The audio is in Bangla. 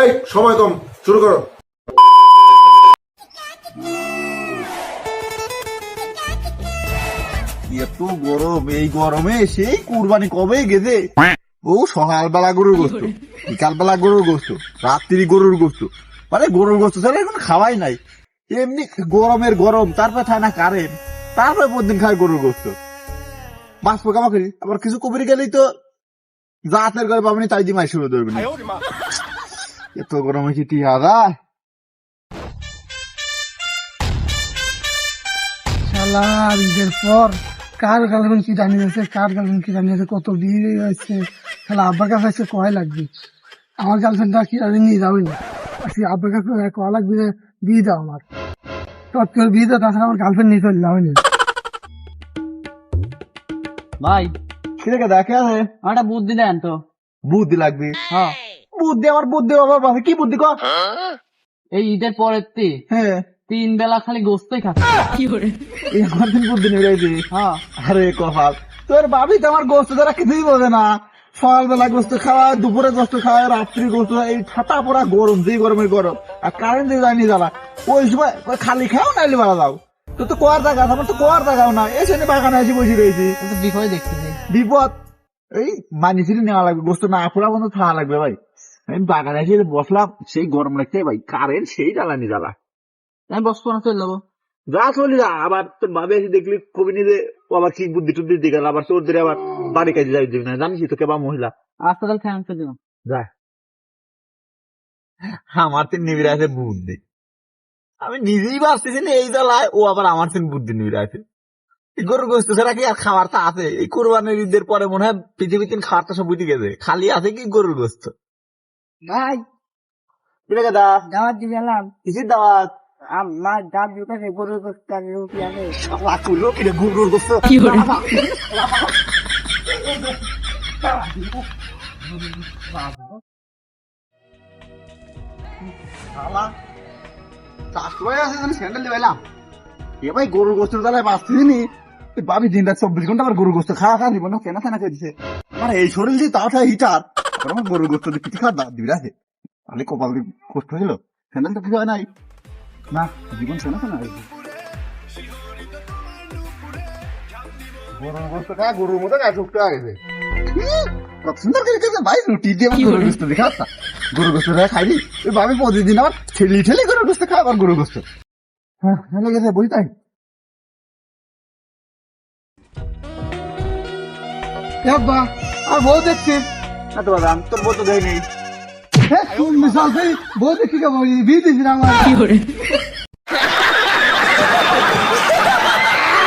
এই, সময় কম, শুরু করো। এত গরম, এই গরমে সেই কুরবানি কবে গেছে ও, সকালবেলা গরুর গোস্ত, বিকালবেলা গরুর গোস্ত, রাত্রি গরুর গোস্ত। মানে গরুর গোস্ত ছাড়া এখন খাওয়াই নাই। এমনি গরমের গরম, তারপর থাকে না কারেন্ট। তারপরে প্রতিদিন খায় গরুর গোস্ত। মাছ পোকামা করি আবার কিছু কবির গেলেই তো জাতের করে পাবনি তাই দিয়ে মাই শুরু ধরবে এত গরমে কি টিহা যায় শালা ঈদের পর কার গার্লফ্রেন্ড কি জানিয়েছে কার গার্লফ্রেন্ড কি জানিয়েছে কত বিয়ে হয়েছে। শালা আব্বার কাছে এসে কয় লাগবে? আমার গার্লফ্রেন্ডটা কি আমি নিয়ে যাবে না। আজকে আব্বার কাছে কয় লাগবে যে বিয়ে দাও আমার। করে তাছাড়া আমার গার্লফ্রেন্ড নিয়ে চলে ভাই কিরে দেখে আছে? আমার বুদ্ধি দেন তো। বুদ্ধি লাগবে। হ্যাঁ। বুদ্ধি আমার বুদ্ধি অভাব আছে কি বুদ্ধি কর? এই ঈদের পরের তি হ্যাঁ। তিন বেলা খালি গোস্তই খাচ্ছে। এই আমার দিন বুদ্ধি রয়েছে হ্যাঁ। আরে কপাল তোর ভাবি তো আমার গোস্ত দ্বারা কিছুই বোঝে না। সকালবেলা গোস্ত খাওয়া দুপুরে গোস্ত খাওয়া রাত্রি গোস্ত এই ছাতা পড়া গরম যে গরমের গরম। আর কারেন্ট দিয়ে যায়নি জ্বালা ওই সময় খালি খাও নাইলে বেলা যাও তো তো কোয়ার জায়গা আছে, আমার তো কোয়ার জায়গাও না এসে নি বাগানে এসে বসে রয়েছি। বিপদে দেখতেছি বিপদ? এই মানিসিরি নেওয়া লাগবে গোস্ত না ফোড়া বন্ধ খাওয়া লাগবে ভাই। আমি বাগানে এসে বসলাম সেই গরম লাগছে ভাই কারেন্ট সেই জ্বালানি জ্বালা। আমি বসবো না চলে যাব। যা চলি যা আবার তোর ভাবে এসে দেখলি কবি নিজে ও আবার কি বুদ্ধি টুদ্ধি দিকে আবার তোর দিকে আবার বাড়ি কাজে যাই দিবি না জানিস তো কেবা মহিলা। যা আমার তিন নিবিড় আছে বুদ্ধি। আমি নিজেই ভাবতেছি না এই জ্বালায় ও আবার আমার তিন বুদ্ধি নিবিড় আছে এই গরু গোস্ত ছাড়া কি আর খাবার তা আছে? এই কোরবানির ঈদের পরে মনে হয় পৃথিবীর তিন খাবারটা সব উঠে গেছে। খালি আছে কি গরুর গোস্ত? ভাই। দাওয়াত কিসির দাওয়াত? আমার দাঁত দুটাতে গরুর গোস্ত আর রুটি আছে শালা তুলো কিরে গরুর গোস্ত? শালা চাষবাই আছে জানি স্যান্ডেল দিলাম এ ভাই গরুর গোস্তের তালায় বাঁচতেছি বাবি দিন রাত চব্বিশ ঘণ্টা আমার গরুর গোস্ত খাওয়া খাওয়া দিব না কেনা কেনা করে দিছে। আমার এই শরীর যে তাও তাই হিটার আমার গরুর গোস্ত দিয়ে পিঠে খাওয়ার দাঁত দিবি রাখে তাহলে কপাল দিয়ে কষ্ট হইল? স্যান্ডেল তো কিছু হয় নাই। না জীবন শোনা শোনা হয়েছে গরুর গোস্ত খা গরুর মতো গাছ উঠতে গেছে কত সুন্দর করে ভাই রুটি দিয়ে আমার গরুর গোস্ত দিয়ে খাওয়া গরুর গোস্ত ওই ভাবি প্রতিদিন আবার ঠেলি ঠেলি গরুর গোস্ত খাওয়া আবার গরুর গোস্ত। হ্যাঁ গেছে বই তাই। আর বউ দেখছি? না তো বাদাম তোর বই তো দেয় নেই। হ্যাঁ মিশাল সেই দেখি কে বলি না আমার